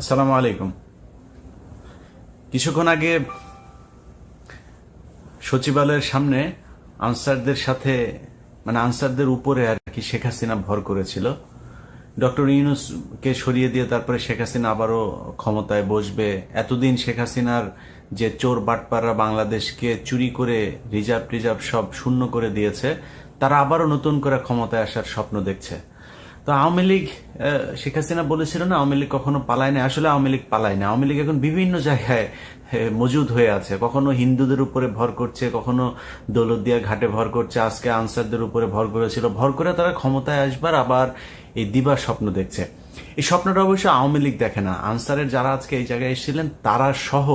আসসালামু আলাইকুম। কিছুক্ষণ আগে সচিবালয়ের সামনে আনসারদের সাথে মানে আনসারদের উপরে আর কি শেখ হাসিনা ভর করেছিল। ডক্টর ইউনুসকে সরিয়ে দিয়ে তারপরে শেখ হাসিনা আবারও ক্ষমতায় বসবে। এতদিন শেখ হাসিনার যে চোর বাটপাররা বাংলাদেশকে চুরি করে রিজার্ভ টিজার্ভ সব শূন্য করে দিয়েছে, তারা আবারও নতুন করে ক্ষমতায় আসার স্বপ্ন দেখছে। তো আওয়ামী লীগ শেখ হাসিনা বলেছিল না, আওয়ামী লীগ কখনো পালায় না আসলে আওয়ামী লীগ পালায় না। আওয়ামী লীগ এখন বিভিন্ন জায়গায় মজুদ হয়ে আছে। কখনো হিন্দুদের উপরে ভর করছে, কখনো দৌলতদিয়া ঘাটে ভর করছে, আজকে আনসারদের উপরে ভর করেছিল। ভর করে তারা ক্ষমতায় আসবার আবার এই দিবার স্বপ্ন দেখছে। এই স্বপ্নটা অবশ্য আওয়ামী লীগ দেখে না। আনসারের যারা আজকে এই জায়গায় এসেছিলেন, তারা সহ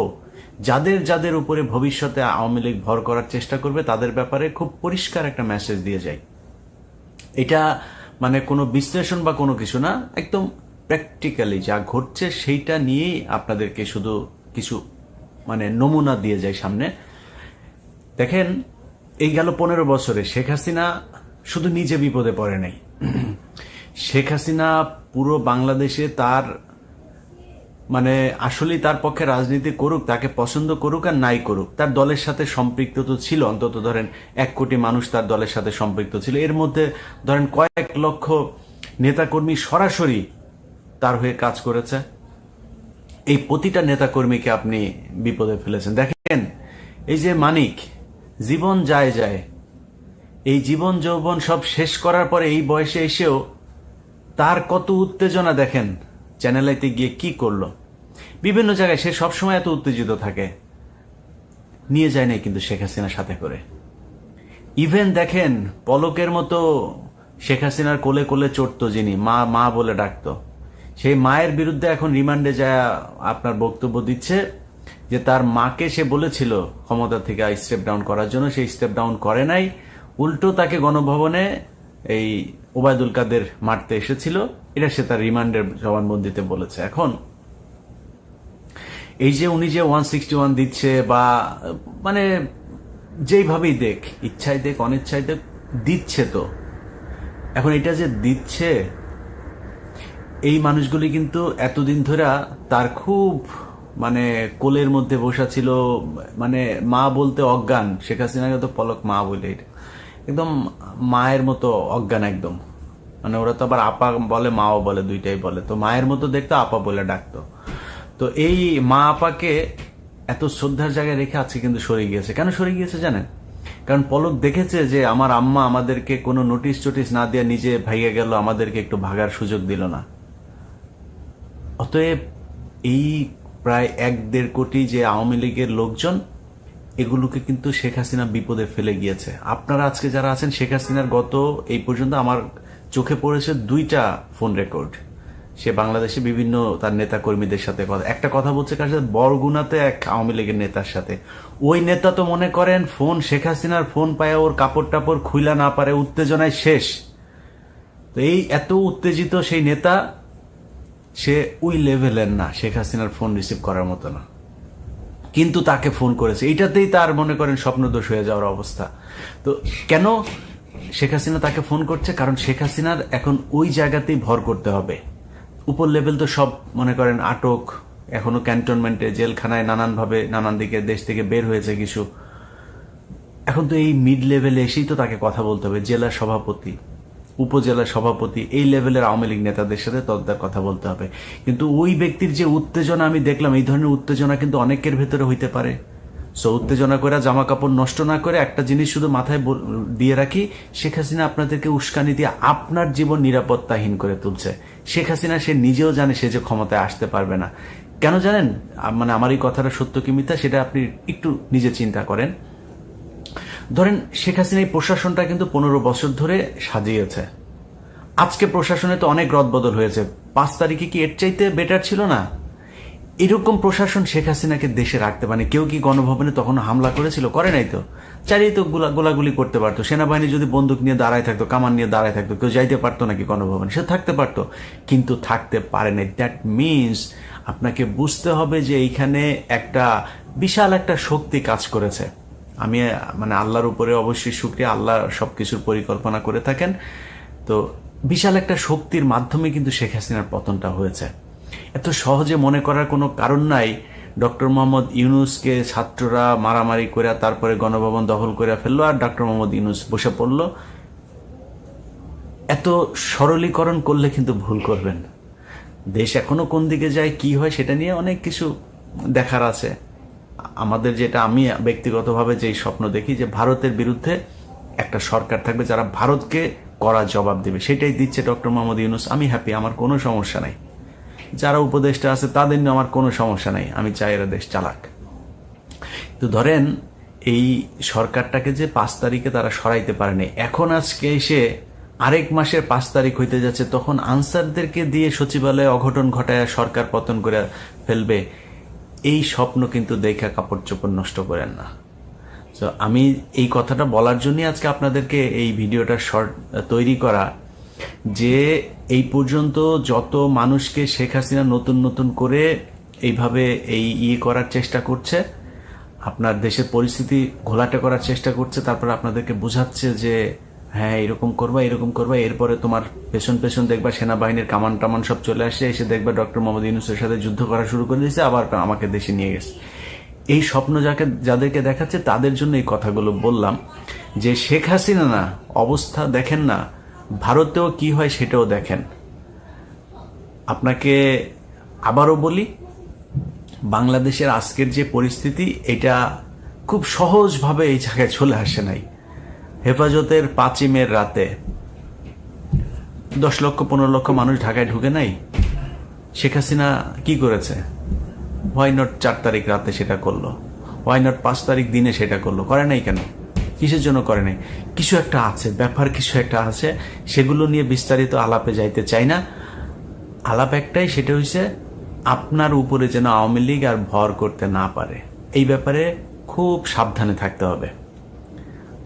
যাদের যাদের উপরে ভবিষ্যতে আওয়ামী লীগ ভর করার চেষ্টা করবে, তাদের ব্যাপারে খুব পরিষ্কার একটা মেসেজ দিয়ে যায় এটা মানে কোনো বিশ্লেষণ বা কোনো কিছু না, একদম প্র্যাকটিক্যালি যা ঘটছে সেইটা নিয়েই আপনাদেরকে শুধু কিছু মানে নমুনা দিয়ে যায় সামনে। দেখেন, এই গেল পনেরো বছরে শেখ হাসিনা শুধু নিজে বিপদে পড়ে নাই। শেখ হাসিনা পুরো বাংলাদেশে তার মানে আসলেই তার পক্ষে রাজনীতি করুক, তাকে পছন্দ করুক আর নাই করুক। তার দলের সাথে সম্পৃক্ত তো ছিল, অন্তত ধরেন এক কোটি মানুষ তার দলের সাথে সম্পৃক্ত ছিল। এর মধ্যে ধরেন কয়েক লক্ষ নেতাকর্মী সরাসরি তার হয়ে কাজ করেছে। এই প্রতিটা নেতাকর্মীকে আপনি বিপদে ফেলেছেন। দেখেন, এই যে মানিক, জীবন যায় যায়। এই জীবন যৌবন সব শেষ করার পরে এই বয়সে এসেও তার কত উত্তেজনা দেখেন। চ্যানেলাইতে গিয়ে কি করল? বিভিন্ন জায়গায় সে সবসময় এত উত্তেজিত থাকে। নিয়ে যায় নাই কিন্তু শেখ হাসিনার সাথে করে। ইভেন দেখেন, পলকের মতো শেখ হাসিনার কোলে কোলে চড়তো যিনি, মা মা বলে ডাকতো। সেই মায়ের বিরুদ্ধে এখন রিমান্ডে যা আপনার বক্তব্য দিচ্ছে যে তার মাকে সে বলেছিল ক্ষমতা থেকে স্টেপ ডাউন করার জন্য সেই স্টেপ ডাউন করে নাই। উল্টো তাকে গণভবনে এই ওবায়দুল কাদের মারতে এসেছিল, এটা সে তার রিমান্ডের জবানবন্দিতে বলেছে। এখন, এই যে উনি যে ওয়ান সিক্সটি ওয়ান দিচ্ছে বা মানে যেইভাবেই দেখ, ইচ্ছায় দেখ, অনিচ্ছায় দেখ, দিচ্ছে তো। এখন এটা যে দিচ্ছে, এই মানুষগুলি কিন্তু এতদিন ধরে তার খুব মানে কোলের মধ্যে বসা ছিল মানে মা বলতে অজ্ঞান, শেখ হাসিনাকে তো পলক মা বলে একদম মায়ের মতো অজ্ঞান একদম। মানে ওরা তো আবার আপা বলে, মাও বলে, দুইটাই বলে। তো মায়ের মতো দেখতো আপা বলে ডাকতো। তো এই মা আপাকে এত শ্রদ্ধার জায়গায় রেখে আজকে কিন্তু সরে গিয়েছে। কেন সরে গিয়েছে জানেন? কারণ পলক দেখেছে যে আমার আম্মা আমাদেরকে কোনো নোটিশ টোটিস না দিয়ে নিজে ভাইগে গেল, আমাদেরকে একটু ভাগার সুযোগ দিল না। অতএব এই প্রায় এক দেড় কোটি যে আওয়ামী লীগের লোকজন এগুলোকে কিন্তু শেখ হাসিনা বিপদে ফেলে গিয়েছে। আপনারা আজকে যারা আছেন, শেখ হাসিনার গত এই পর্যন্ত আমার চোখে পড়েছে দুইটা ফোন রেকর্ড। সে বাংলাদেশে বিভিন্ন তার নেতা কর্মীদের সাথে কথা একটা কথা বলছে কার সাথে? বরগুনাতে এক আওয়ামী লীগের নেতার সাথে। ওই নেতা তো মনে করেন ফোন শেখ হাসিনার ফোন পায় ওর কাপড় টাপড় খুইলা না পারে, উত্তেজনায় শেষ। তো এই এত উত্তেজিত সেই নেতা, সে ওই লেভেলের না, শেখ হাসিনার ফোন রিসিভ করার মতো না। কিন্তু তাকে ফোন করেছে। এইটাতেই তার মনে করেন স্বপ্নদোষ হয়ে যাওয়ার অবস্থা। তো কেন শেখ হাসিনা তাকে ফোন করছে? কারণ শেখ হাসিনার এখন ওই জায়গাতেই ভর করতে হবে। উপর লেভেল তো সব মনে করেন আটক, এখনও ক্যান্টনমেন্টে, জেলখানায় নানানভাবে, নানান দিকে, দেশ থেকে বের হয়েছে কিছু। এখন তো এই মিড লেভেলে এসেই তো তাকে কথা বলতে হবে, জেলা সভাপতি। উপজেলা সভাপতি, এই লেভেলের আওয়ামী লীগ নেতাদের সাথে তদ্দার কথা বলতে হবে। কিন্তু ওই ব্যক্তির যে উত্তেজনা আমি দেখলাম, এই ধরনের উত্তেজনা কিন্তু অনেকের ভেতরে হইতে পারে। সো উত্তেজনা করে জামা কাপড় নষ্ট না করে একটা জিনিস শুধু মাথায় দিয়ে রাখি, শেখ হাসিনা আপনাদেরকে উস্কানি দিয়ে আপনার জীবন নিরাপত্তাহীন করে তুলছে। শেখ হাসিনা সে নিজেও জানে সে যে ক্ষমতায় আসতে পারবে না। কেন জানেন? মানে আমার এই কথাটা সত্য কি মিথ্যা, সেটা আপনি একটু নিজে চিন্তা করেন। ধরেন শেখ হাসিনা এই প্রশাসনটা কিন্তু পনেরো বছর ধরে সাজিয়েছে। আজকে প্রশাসনে তো অনেক রদবদল হয়েছে। পাঁচ তারিখে কি এর চাইতে বেটার ছিল না? এরকম প্রশাসন শেখ হাসিনাকে দেশে রাখতে পারে কেউ কি গণভবনে তখন হামলা করেছিল? করে নাই তো। চারিয়ে তো গোলা গোলাগুলি করতে পারতো। সেনাবাহিনী যদি বন্দুক নিয়ে দাঁড়ায় থাকতো, কামান নিয়ে দাঁড়ায় থাকতো, কেউ যাইতে পারতো নাকি গণভবনে? সে থাকতে পারতো, কিন্তু থাকতে পারে নাই। দ্যাট মিনস আপনাকে বুঝতে হবে যে এইখানে একটা বিশাল একটা শক্তি কাজ করেছে। আমি মানে আল্লাহর উপরে অবশ্যই শুক্রিয়া, আল্লাহ সবকিছুর পরিকল্পনা করে থাকেন। তো বিশাল একটা শক্তির মাধ্যমে কিন্তু শেখ হাসিনার পতনটা হয়েছে। এত সহজে মনে করার কোনো কারণ নাই। ডক্টর মোহাম্মদ ইউনুসকে ছাত্ররা মারামারি করে, তারপরে গণভবন দখল করে ফেলল আর ডক্টর মোহাম্মদ ইউনুস বসে পড়ল। এত সরলীকরণ করলে কিন্তু ভুল করবেন। দেশ এখনও কোন দিকে যায়, কি হয় সেটা নিয়ে অনেক কিছু দেখার আছে। আমাদের যেটা আমি ব্যক্তিগতভাবে যেই স্বপ্ন দেখি যে ভারতের বিরুদ্ধে একটা সরকার থাকবে যারা ভারতকে করা জবাব দেবে। সেটাই দিচ্ছে ডক্টর মোহাম্মদ ইউনুস। আমি হ্যাপি আমার কোনো সমস্যা নাই। যারা উপদেষ্টা আছে, তাদের নিয়ে আমার কোনো সমস্যা নাই। আমি চাই এরা দেশ চালাক। তো ধরেন, এই সরকারটাকে যে পাঁচ তারিখে তারা সরাইতে পারেনি, এখন আজকে এসে আরেক মাসের পাঁচ তারিখ হইতে যাচ্ছে, তখন আনসারদেরকে দিয়ে সচিবালয়ে অঘটন ঘটায় সরকার পতন করে ফেলবে। এই স্বপ্ন কিন্তু দেখা কাপড় চোপড় নষ্ট করেন না। তো আমি এই কথাটা বলার জন্যই আজকে আপনাদেরকে এই ভিডিওটা শর্ট তৈরি করা যে এই পর্যন্ত যত মানুষকে শেখ হাসিনা নতুন নতুন করে এইভাবে এই ইয়ে করার চেষ্টা করছে, আপনার দেশের পরিস্থিতি ঘোলাটে করার চেষ্টা করছে, তারপর আপনাদেরকে বোঝাচ্ছে যে হ্যাঁ এরকম করবা এরকম করবা, এরপরে তোমার পেছন পেছন দেখবা সেনাবাহিনীর কামান টামান সব চলে আসছে, এসে দেখবা ডক্টর মোহাম্মদ ইউনুসের সাথে যুদ্ধ করা শুরু করে দিয়েছে, আবার আমাকে দেশে নিয়ে গেছে। এই স্বপ্ন যাকে, যাদেরকে দেখাচ্ছে, তাদের জন্য এই কথাগুলো বললাম যে শেখ হাসিনা না, অবস্থা দেখেন না, ভারতেও কি হয় সেটাও দেখেন। আপনাকে আবারও বলি, বাংলাদেশের আজকের যে পরিস্থিতি, এটা খুব সহজভাবে এই জায়গায় চলে আসে নাই। হেফাজতের পাঁচই মের রাতে দশ লক্ষ, পনেরো লক্ষ মানুষ ঢাকায় ঢুকে নাই। শেখ হাসিনা কি করেছে? হোয়াই নট চার তারিখ রাতে সেটা করল? হোয়াই নট পাঁচ তারিখ দিনে সেটা করল? করে নাই কেন? কিসের জন্য করে নাই? কিছু একটা আছে, ব্যাপার কিছু একটা আছে, সেগুলো নিয়ে বিস্তারিত আলাপে যাইতে চাই না। আলাপ একটাই, সেটা হচ্ছে আপনার উপরে যেন আওয়ামী লীগ আর ভর করতে না পারে। এই ব্যাপারে খুব সাবধানে থাকতে হবে।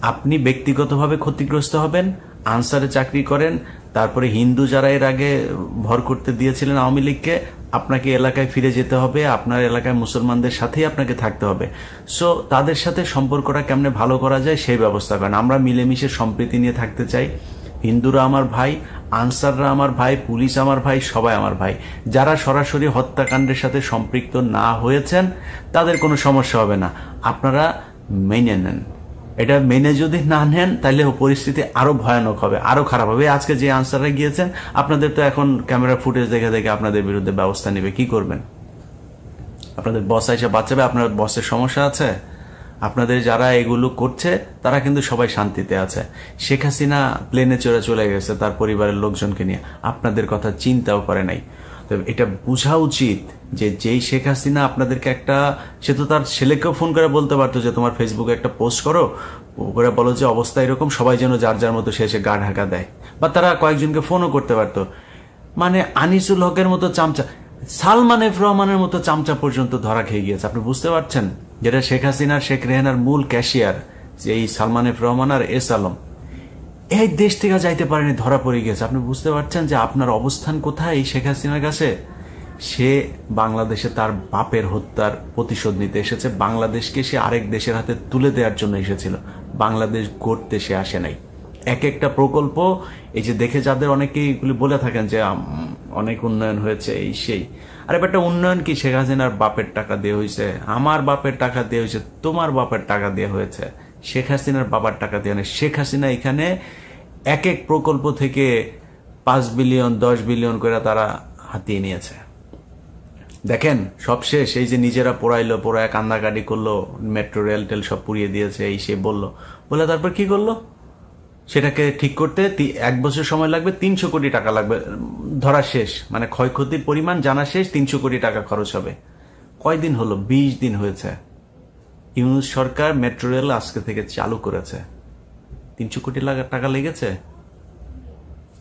আপনি ব্যক্তিগতভাবে ক্ষতিগ্রস্ত হবেন, আনসারে চাকরি করেন, তারপরে হিন্দু যারা এর আগে ভর করতে দিয়েছিলেন আওয়ামী লীগকে, আপনাকে এলাকায় ফিরে যেতে হবে, আপনার এলাকায় মুসলমানদের সাথেই আপনাকে থাকতে হবে। সো তাদের সাথে সম্পর্কটা কেমনে ভালো করা যায় সেই ব্যবস্থা করেন। আমরা মিলেমিশে সম্প্রীতি নিয়ে থাকতে চাই। হিন্দুরা আমার ভাই, আনসাররা আমার ভাই, পুলিশ আমার ভাই, সবাই আমার ভাই। যারা সরাসরি হত্যাকাণ্ডের সাথে সম্পৃক্ত না হয়েছেন, তাদের কোনো সমস্যা হবে না। আপনারা মেনে নেন। এটা মেনে যদি না নেন, তাহলে পরিস্থিতি আরও ভয়ানক হবে, আরও খারাপ হবে। আজকে যে আনসাররা গিয়েছেন, আপনাদের তো এখন ক্যামেরা ফুটেজ দেখে দেখে আপনাদের বিরুদ্ধে ব্যবস্থা নেবে, কি করবেন? আপনাদের বস এসে বাঁচাবে আপনার বসের সমস্যা আছে। আপনাদের যারা এগুলো করছে, তারা কিন্তু সবাই শান্তিতে আছে। শেখ হাসিনা প্লেনে চড়ে চলে গেছে তার পরিবারের লোকজনকে নিয়ে। আপনাদের কথা চিন্তাও করে নাই। তো এটা বোঝা উচিত যে যেই শেখ হাসিনা আপনাদেরকে একটা, সে তো তার ছেলেকেও ফোন করে বলতে পারতো যে তোমার ফেসবুকে একটা পোস্ট করো, ওরা বলো যে অবস্থা এরকম, সবাই যেন যার যার মতো এসে গা ঢাকা দেয়। বা তারা কয়েকজনকে ফোনও করতে পারতো। মানে আনিসুল হকের মতো চামচা, সালমান এফ রহমানের মতো চামচা পর্যন্ত ধরা খেয়ে গিয়েছে। আপনি বুঝতে পারছেন? যেটা শেখ হাসিনা শেখ রেহানার মূল ক্যাশিয়ার যে এই Salman F Rahman R S Alam. এই দেশ থেকে যাইতে পারেনি, ধরা পড়ে গেছে। আপনি বুঝতে পারছেন যে আপনার অবস্থান কোথায়? এই শেখ হাসিনার কাছে? সে বাংলাদেশে তার বাপের হত্যার প্রতিশোধ নিতে এসেছে। বাংলাদেশকে সে আরেক দেশের হাতে তুলে দেওয়ার জন্য এসেছিল। বাংলাদেশ গড়তে সে আসে নাই। এক একটা প্রকল্প, এই যে দেখে যাদের অনেকেই এগুলি বলে থাকেন যে অনেক উন্নয়ন হয়েছে, এই সেই। আর একটা উন্নয়ন কি? শেখ হাসিনার বাপের টাকা দিয়ে হয়েছে আমার বাপের টাকা দিয়ে হয়েছে তোমার বাপের টাকা দিয়ে হয়েছে। শেখ হাসিনার বাবার টাকা দিয়ে। নেই শেখ হাসিনা এখানে এক এক প্রকল্প থেকে পাঁচ বিলিয়ন, দশ বিলিয়ন করে তারা হাতিয়ে নিয়েছে। দেখেন, সব শেষ। এই যে নিজেরা পোড়াইলো, পোড়ায় কান্দাকাটি করল, মেট্রো, রেল, টেল সব পুড়িয়ে দিয়েছে, এই সে বলল। বলে তারপর কি করল? সেটাকে ঠিক করতে এক বছর সময় লাগবে, তিনশো কোটি টাকা লাগবে। ধরা শেষ। মানে ক্ষয়ক্ষতির পরিমাণ জানা শেষ, তিনশো কোটি টাকা খরচ হবে। কয়দিন হলো? বিশ দিন হয়েছে। ইউনুস সরকার মেট্রো রেল আজকে থেকে চালু করেছে। তিনশো কোটি টাকা লেগেছে।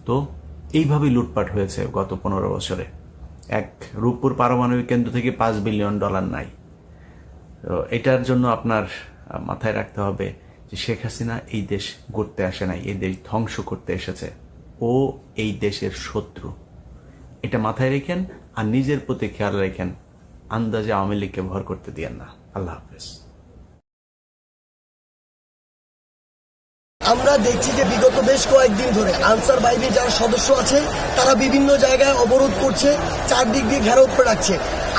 তো এইভাবেই লুটপাট হয়েছে গত পনেরো বছরে। এক রূপপুর পারমাণবিক কেন্দ্র থেকে পাঁচ বিলিয়ন ডলার নাই। তো এটার জন্য আপনার মাথায় রাখতে হবে যে শেখ হাসিনা এই দেশ গড়তে আসে নাই, এই দেশ ধ্বংস করতে এসেছে। ও এই দেশের শত্রু। এটা মাথায় রেখেন আর নিজের প্রতি খেয়াল রেখেন। আন্দাজে আওয়ামী লীগকে ভর করতে দিয়েন না। আল্লাহ হাফেজ। আমরা দেখছি যে বিগত বেশ কয়েকদিন ধরে আনসার বাহিনীর যারা সদস্য আছে, তারা বিভিন্ন জায়গায় অবরোধ করছে, চারদিক দিয়ে ঘেরাও করে রাখছে।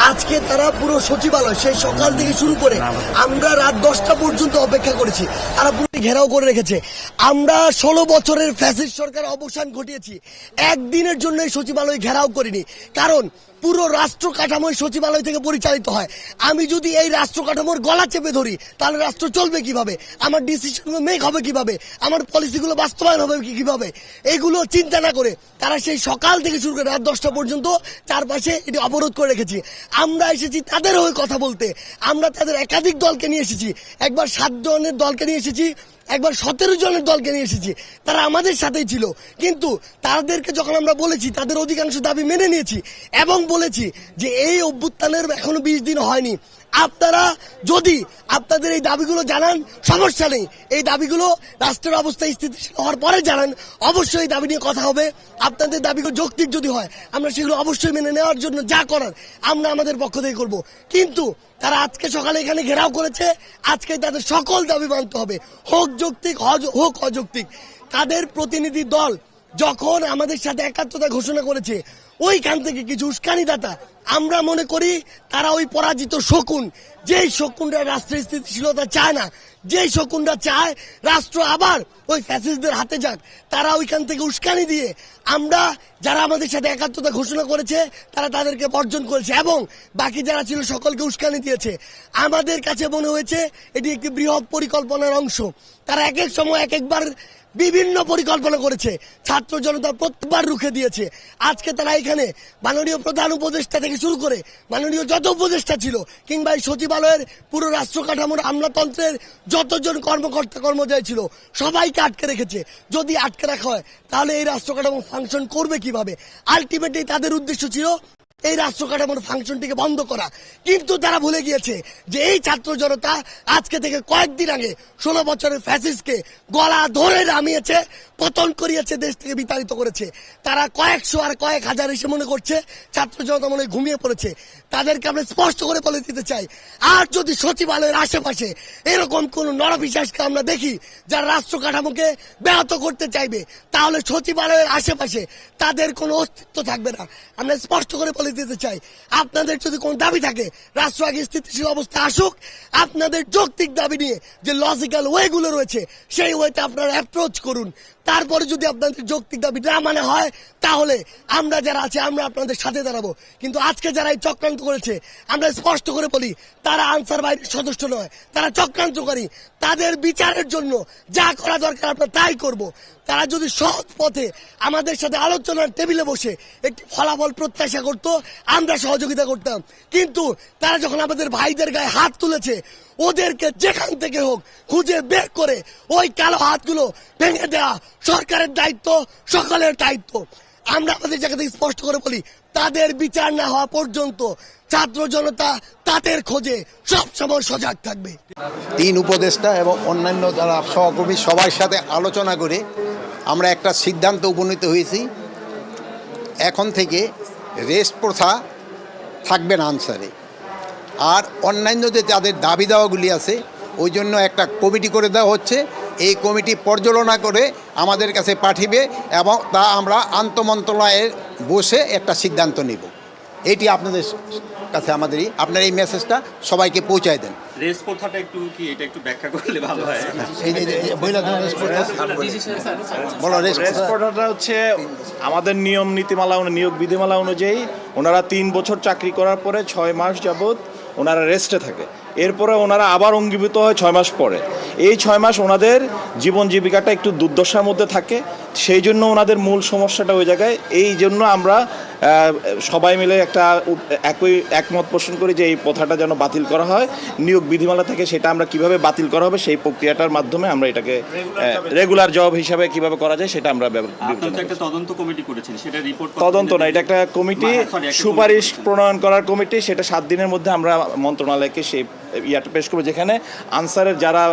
আজকে তারা পুরো সচিবালয়, সেই সকাল থেকে শুরু করে আমরা রাত দশটা পর্যন্ত অপেক্ষা করেছি। তারা পুরো ঘেরাও করে রেখেছে। আমরা ষোলো বছরের ফ্যাসিস্ট সরকার অবসান ঘটিয়েছি। একদিনের জন্য সচিবালয় ঘেরাও করিনি। কারণ পুরো রাষ্ট্র কাঠামো সচিবালয় থেকে পরিচালিত হয়। আমি যদি এই রাষ্ট্র কাঠামোর গলা চেপে ধরি, তাহলে রাষ্ট্র চলবে কীভাবে? আমার ডিসিশনগুলো মেক হবে কীভাবে? আমার পলিসিগুলো বাস্তবায়ন হবে কীভাবে? এগুলো চিন্তা না করে তারা সেই সকাল থেকে শুরু করে রাত দশটা পর্যন্ত চারপাশে এটি অবরোধ করে রেখেছি। আমরা এসেছি তাদের হয়ে কথা বলতে। আমরা তাদের একাধিক দলকে নিয়ে এসেছি। একবার সাতজনের দলকে নিয়ে এসেছি। একবার সতেরো জনের দলকে নিয়ে এসেছি। তারা আমাদের সাথেই ছিল। কিন্তু তাদেরকে যখন আমরা বলেছি, তাদের অধিকাংশ দাবি মেনে নিয়েছি এবং বলেছি যে এই অভ্যুত্থানের এখনও বিশ দিন হয়নি। আপনারা যদি আপনাদের এই দাবিগুলো জানান, সমস্যা নেই। এই দাবিগুলো রাষ্ট্রের অবস্থা স্থিতিশীল হওয়ার পরে জানান। অবশ্যই এই দাবি নিয়ে কথা হবে। আপনাদের দাবিগুলো যৌক্তিক যদি হয়, আমরা সেগুলো অবশ্যই মেনে নেওয়ার জন্য যা করার, আমরা আমাদের পক্ষ থেকে করব। কিন্তু তারা আজকে সকালে এখানে ঘেরাও করেছে আজকে তাদের সকল দাবি মানতে হবে। হোক যৌক্তিক হোক অযৌক্তিক। তাদের প্রতিনিধি দল যখন আমাদের সাথে একাত্মতা ঘোষণা করেছে ওইখান থেকে কিছু উস্কানিদাতা আমরা মনে করি তারা ওই পরাজিত শকুন। যেই শকুনরা রাষ্ট্রের স্থিতিশীলতা চায় না, যেই শকুনরা চায় রাষ্ট্র আবার ওই ফ্যাসিস্টদের হাতে যাক। তারা ওইখান থেকে উস্কানি দিয়ে আমরা যারা আমাদের সাথে একাত্মতা ঘোষণা করেছে, তারা তাদেরকে বর্জন করেছে এবং বাকি যারা ছিল সকলকে উস্কানি দিয়েছে। আমাদের কাছে মনে হয়েছে এটি একটি বৃহৎ পরিকল্পনার অংশ। তারা এক এক সময় এক একবার বিভিন্ন পরিকল্পনা করেছে। ছাত্র জনতা প্রত্যেকবার রুখে দিয়েছে। আজকে তারা এখানে মাননীয় প্রধান উপদেষ্টা থেকে শুরু করে মাননীয় যত উপদেষ্টা ছিল কিংবা এই সচিবালয়ের পুরো রাষ্ট্র কাঠামোর আমলাতন্ত্রের যতজন কর্মকর্তা কর্মচারী ছিল, সবাইকে আটকে রেখেছে। যদি আটকে রাখা হয়, তাহলে এই রাষ্ট্র কাঠামো ফাংশন করবে কীভাবে? আলটিমেটলি তাদের উদ্দেশ্য ছিল এই রাষ্ট্র কাঠামোর ফাংশনটিকে বন্ধ করা। কিন্তু তারা ভুলে গিয়েছে যে এই ছাত্র জনতা আজকে থেকে কয়েকদিন আগে ষোলো বছরের ফ্যাসিসকে গলা ধরে নামিয়েছে, পতন করিয়েছে, দেশ থেকে বিতাড়িত করেছে। তারা কয়েকশো আর কয়েক হাজার এসে মনে করছে, ছাত্র জনতা মনে ঘুমিয়ে পড়েছে। তাদেরকে আমরা স্পষ্ট করে বলে দিতে চাই। আর যদি সচিবালয়ের আশেপাশে এরকম কোন নরবিশ্বাসকে আমরা দেখি, যারা রাষ্ট্র কাঠামোকে ব্যাহত করতে চাইবে, তাহলে সচিবালয়ের আশেপাশে তাদের কোনো অস্তিত্ব থাকবে না। আমরা স্পষ্ট করে বলে দিতে চাই, আপনাদের যদি কোনো দাবি থাকে, রাষ্ট্র আগে স্থিতিশীল অবস্থা আসুক, আপনাদের যৌক্তিক দাবি নিয়ে যে লজিক্যাল ওয়েগুলো রয়েছে, সেই ওয়েতে আপনারা অ্যাপ্রোচ করুন। তারপরে যদি আপনাদের যৌক্তিক দাবি না মানে হয়, তাহলে আমরা যারা আছি, আমরা আপনাদের সাথে দাঁড়াবো। কিন্তু আজকে যারা এই চক্রান্ত করেছে, আমরা স্পষ্ট করে বলি, তারা আনসার বাহিনীর সদস্য নয়, তারা চক্রান্তকারী। তাদের বিচারের জন্য যা করা দরকার আমরা তাই করব। তারা যদি সৎ পথে আমাদের সাথে আলোচনার টেবিলে বসে একটি ফলাফল প্রত্যাশা করত, আমরা সহযোগিতা করতাম। কিন্তু তারা যখন আমাদের ভাইদের গায়ে হাত তুলেছে, ওদেরকে যেখান থেকে হোক খুঁজে বের করে ওই কালো হাতগুলো ভেঙে দেওয়া সরকারের দায়িত্ব, সকলের দায়িত্ব। আমরা আমাদের জায়গা থেকে স্পষ্ট করে বলি, তাদের বিচার না হওয়া পর্যন্ত ছাত্র জনতা তাদের খোঁজে সবসময় সজাগ থাকবে। তিন উপদেষ্টা এবং অন্যান্য যারা সহকর্মী সবার সাথে আলোচনা করে আমরা একটা সিদ্ধান্ত উপনীত হয়েছি। এখন থেকে রেস প্রথা থাকবে না আনসারে। আর অন্যান্য যে যাদের দাবি দেওয়াগুলি আছে, ওই জন্য একটা কমিটি করে দেওয়া হচ্ছে। এই কমিটি পর্যালোচনা করে আমাদের কাছে পাঠিবে এবং তা আমরা আন্তমন্ত্রণালয়ে বসে একটা সিদ্ধান্ত নেব। এটি আপনাদের কাছে আমাদেরই আপনার এই মেসেজটা সবাইকে পৌঁছায় দেন। রেস প্রথাটা একটু কি এটা একটু ব্যাখ্যা করলে ভালো হয়? এই যে- যে রেস প্রথা। বলো রেস রেস হচ্ছে আমাদের নিয়ম নীতিমালা অনু- নিয়োগ বিধিমালা অনুযায়ী ওনারা তিন বছর চাকরি করার পরে ছয় মাস যাবৎ ওনারা রেস্টে থাকে। এরপরে ওনারা আবার অঙ্গীভূত হয় ছয় মাস পরে। এই ছয় মাস ওনাদের জীবন জীবিকাটা একটু দুর্দশার মধ্যে থাকে। সেই জন্য ওনাদের মূল সমস্যাটা ওই জায়গায়। এই জন্য আমরা সবাই মিলে একটা একই একমত পোষণ করি যে এই প্রথাটা যেন বাতিল করা হয়। নিয়োগ বিধিমালা থেকে সেটা আমরা কীভাবে বাতিল করা হবে সেই প্রক্রিয়াটার মাধ্যমে আমরা এটাকে রেগুলার জব হিসাবে কীভাবে করা যায় সেটা আমরা তদন্ত কমিটি করেছেন সেটা রিপোর্ট তদন্ত না এটা একটা কমিটি মা- sorry, একটা সুপারিশ প্রণয়ন করার কমিটি সেটা সাত দিনের মধ্যে আমরা মন্ত্রণালয়কে সেই ইয়াটা পেশ করব যেখানে আনসারের যারা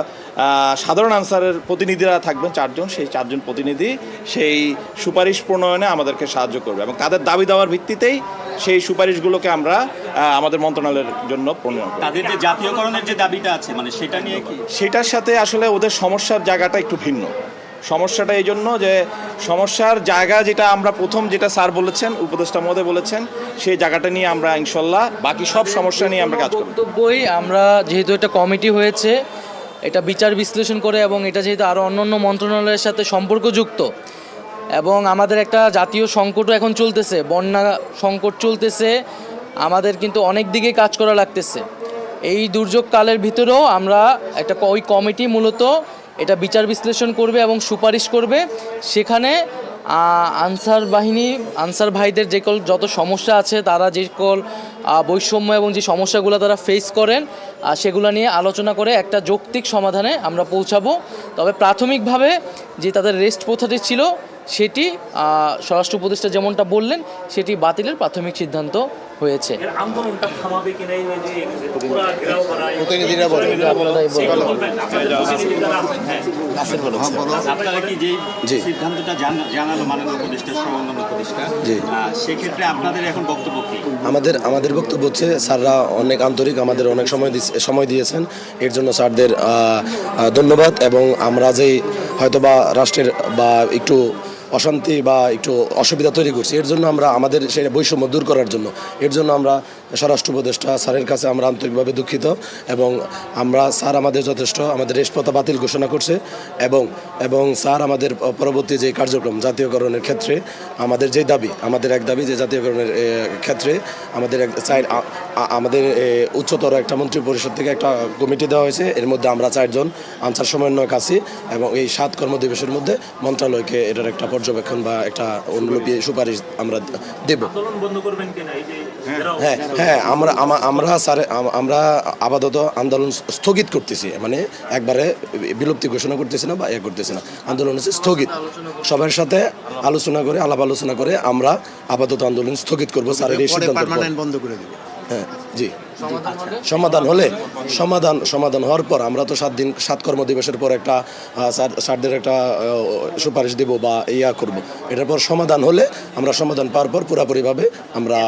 সাধারণ আনসারের প্রতিনিধিরা থাকবেন চারজন সেই চারজন প্রতিনিধি সেই সুপারিশ প্রণয়নে আমাদেরকে সাহায্য করবে এবং তাদের দাবি দেওয়ার ভিত্তিতেই সেই সুপারিশগুলোকে আমরা আমাদের মন্ত্রণালয়ের জন্য প্রণয়ন করব। তাদের যে জাতীয়করণের যে দাবিটা আছে মানে সেটা নিয়ে কি? সেটার সাথে আসলে ওদের সমস্যার জায়গাটা একটু ভিন্ন। সমস্যাটা এই জন্য যে সমস্যার জায়গা যেটা আমরা প্রথম যেটা স্যার বলেছেন উপদেষ্টা মহোদয় বলেছেন সেই জায়গাটা নিয়ে আমরা ইনশাল্লাহ বাকি সব সমস্যা নিয়ে আমরা কাজ করব। বক্তব্যই আমরা যেহেতু একটা কমিটি হয়েছে এটা বিচার বিশ্লেষণ করে এবং এটা যেহেতু আরও অন্য অন্য মন্ত্রণালয়ের সাথে সম্পর্কযুক্ত এবং আমাদের একটা জাতীয় সংকটও এখন চলতেছে, বন্যা সংকট চলতেছে, আমাদের কিন্তু অনেক দিকে কাজ করা লাগতেছে। এই দুর্যোগকালের ভিতরেও আমরা একটা ওই কমিটি মূলত এটা বিচার বিশ্লেষণ করবে এবং সুপারিশ করবে। সেখানে আনসার বাহিনী, আনসার ভাইদের যে কল যত সমস্যা আছে, তারা যে কল বৈষম্য এবং যে সমস্যাগুলো তারা ফেস করেন সেগুলো নিয়ে আলোচনা করে একটা যৌক্তিক সমাধানে আমরা পৌঁছাবো। তবে প্রাথমিকভাবে যে তাদের রেস্ট প্রথাটি ছিল, সেটি স্বরাষ্ট্র উপদেষ্টা যেমনটা বললেন, সেটি বাতিলের প্রাথমিক সিদ্ধান্ত। হয়েছে। আন্দোলনটা থামাবে কিনা এই যে পুরা ঘেরাও করা প্রতিনিধিরা বলে। আপনারা কি যে সিদ্ধান্তটা জানালো মাননীয় উপদেষ্টা সহ উপদেষ্টা সেক্ষেত্রে আপনাদের এখন বক্তব্য কি? আমাদের আমাদের বক্তব্য হচ্ছে স্যাররা অনেক আন্তরিক আমাদের অনেক সময় সময় দিয়েছেন। এর জন্য স্যারদের ধন্যবাদ এবং আমরা যেই হয়তোবা রাষ্ট্রের বা একটু অশান্তি বা একটু অসুবিধা তৈরি করছি। এর জন্য আমরা আমাদের সেই বৈষম্য দূর করার জন্য, এর জন্য আমরা স্বরাষ্ট্র উপদেষ্টা স্যারের কাছে আমরা আন্তরিকভাবে দুঃখিত এবং আমরা স্যার আমাদের যথেষ্ট, আমাদের রেশপথা বাতিল ঘোষণা করছে এবং এবং স্যার আমাদের পরবর্তী যে কার্যক্রম জাতীয়করণের ক্ষেত্রে আমাদের যে দাবি, আমাদের এক দাবি যে জাতীয়করণের ক্ষেত্রে আমাদের এক আ- আমাদের উচ্চতর একটা মন্ত্রী পরিষদ থেকে একটা কমিটি দেওয়া হয়েছে। এর মধ্যে আমরা চারজন, আনসার সমন্বয়ক আছি এবং এই সাত কর্মদিবসের মধ্যে মন্ত্রণালয়কে এটার একটা পর্যবেক্ষণ বা একটা অনুলিপি সুপারিশ আমরা দেব। আন্দোলন বন্ধ করবেন কিনা? এই যে ঘেরাও হ্যাঁ হ্যাঁ আমরা আমরা স্যার আমরা আপাতত আন্দোলন স্থগিত করতেছি। মানে একবারে বিলুপ্তি ঘোষণা করতেছি না বা ইয়ে করতেছি না। আন্দোলন হচ্ছে স্থগিত। সবার সাথে আলোচনা করে আলাপ আলোচনা করে আমরা আপাতত আন্দোলন স্থগিত করব স্যারের এই দেবে। হ্যাঁ জি। সমাধান হলে সমাধান সমাধান হওয়ার পর আমরা তো সাত দিন সাত কর্মদিবসের পর একটা স্যারদের একটা সুপারিশ দেব বা ইয়া করব এটার পর সমাধান হলে আমরা সমাধান পাওয়ার পর পুরাপুরিভাবে আমরা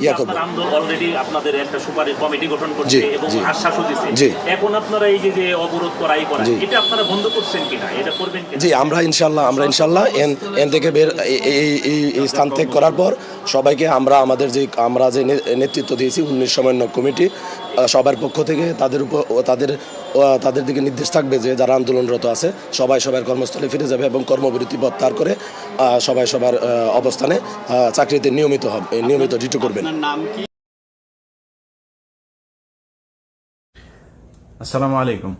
ইয়া করব অলরেডি আপনাদের একটা সুপারিশ কমিটি গঠন করছে জি, এবং জি। আশ্বাসও দিচ্ছে জি। এখন আপনারা এই যে যে অবরোধ করা করা জি। এটা আপনারা বন্ধ করছেন কিনা এটা করবেন জি আমরা ইনশাল্লাহ আমরা ইনশাল্লাহ এন এন থেকে বের এই- স্থান ত্যাগ করার পর সবাইকে আমরা আমাদের যে আমরা যে নেতৃত্ব দিয়েছি উনিশ সমন্বয় কমিটি সবার পক্ষ থেকে তাদের উপর তাদের তাদের দিকে নির্দেশ থাকবে যে যারা আন্দোলনরত আছে সবাই সবার কর্মস্থলে ফিরে যাবে এবং কর্মবিরতি প্রত্যাহার করে আহ, সবাই সবার আহ, অবস্থানে চাকরিতে নিয়মিত হবে নিয়মিত ডিটু করবেন। আসসালামু আলাইকুম।